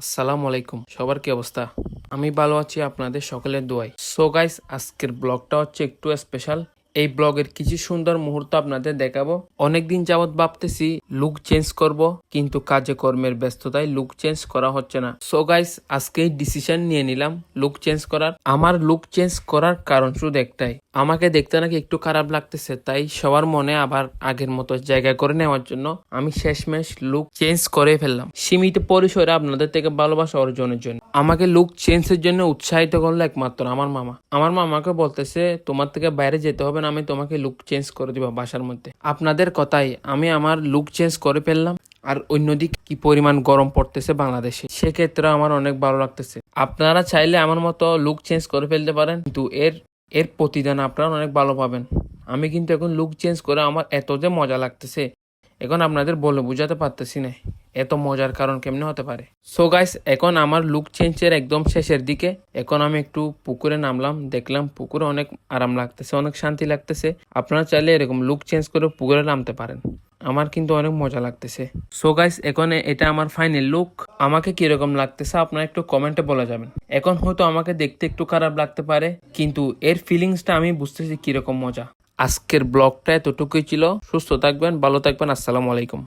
আসসালামু আলাইকুম। সবার কি অবস্থা? আমি ভালো আছি, আপনাদের সকলের দোয়াই সো গাইস আজকের ব্লগটা হচ্ছে একটু স্পেশাল এই ব্লগের কিছু সুন্দর মুহূর্ত আপনাদের দেখাবো। অনেকদিন যাবত ভাবতেছি লুক চেঞ্জ করব, কিন্তু কাজে কর্মের ব্যস্ততায় লুক চেঞ্জ করা হচ্ছে না। সো গাইস আজকে ডিসিশন নিয়ে নিলাম লুক চেঞ্জ করার। আমার লুক চেঞ্জ করার কারণ শুধু একটাই। আমাকে দেখতে নাকি একটু খারাপ লাগতেছে, তাই সবার মনে আবার আগের মতো জায়গা করে নেওয়ার জন্য আমি শেষমেশ লুক চেঞ্জ করে ফেললাম। সীমিত পরিসরে আপনাদের থেকে ভালোবাসা অর্জনের জন্য। আমাকে লুক চেঞ্জের জন্য উৎসাহিত করল একমাত্র আমার মামা। আমার মামাকে বলতেছে, তোমার থেকে বাইরে যেতে হবে না, আমি তোমাকে লুক চেঞ্জ করে দিব বাসার মধ্যে। আপনাদের কথাই আমি আমার লুক চেঞ্জ করে ফেললাম। আর অন্যদিকে কি পরিমাণ গরম পড়তেছে বাংলাদেশে, সেক্ষেত্রে আমার অনেক ভালো লাগতেছে। আপনারা চাইলে আমার মতো লুক চেঞ্জ করে ফেলতে পারেন, কিন্তু এর এর প্রতিদান আপনারা অনেক ভালো পাবেন। আমি কিন্তু এখন লুক চেঞ্জ করে আমার এত যে মজা লাগতেছে, এখন আপনাদের বলে বুঝাতে পারতেছি না, এত মজার কারণ কেমনে হতে পারে? সো গাইস এখন আমার লুক চেঞ্জের একদম শেষের দিকে, এখন আমি একটু পুকুরে নামলাম, দেখলাম পুকুরে অনেক আরাম লাগতেছে, অনেক শান্তি লাগতেছে। আপনারা চাইলে এরকম লুক চেঞ্জ করে পুকুরে নামতে পারেন। আমার কিন্তু অনেক মজা লাগতেছে। সো গাইস এখন এটা আমার ফাইনাল লুক আমাকে কীরকম লাগতেছে আপনারা একটু কমেন্টে বলা যাবেন। এখন হয়তো আমাকে দেখতে একটু খারাপ লাগতে পারে, কিন্তু এর ফিলিংসটা আমি বুঝতেছি কীরকম মজা। আজকের ব্লগটা এতটুকুই ছিল। সুস্থ থাকবেন, ভালো থাকবেন, আসসালামু আলাইকুম।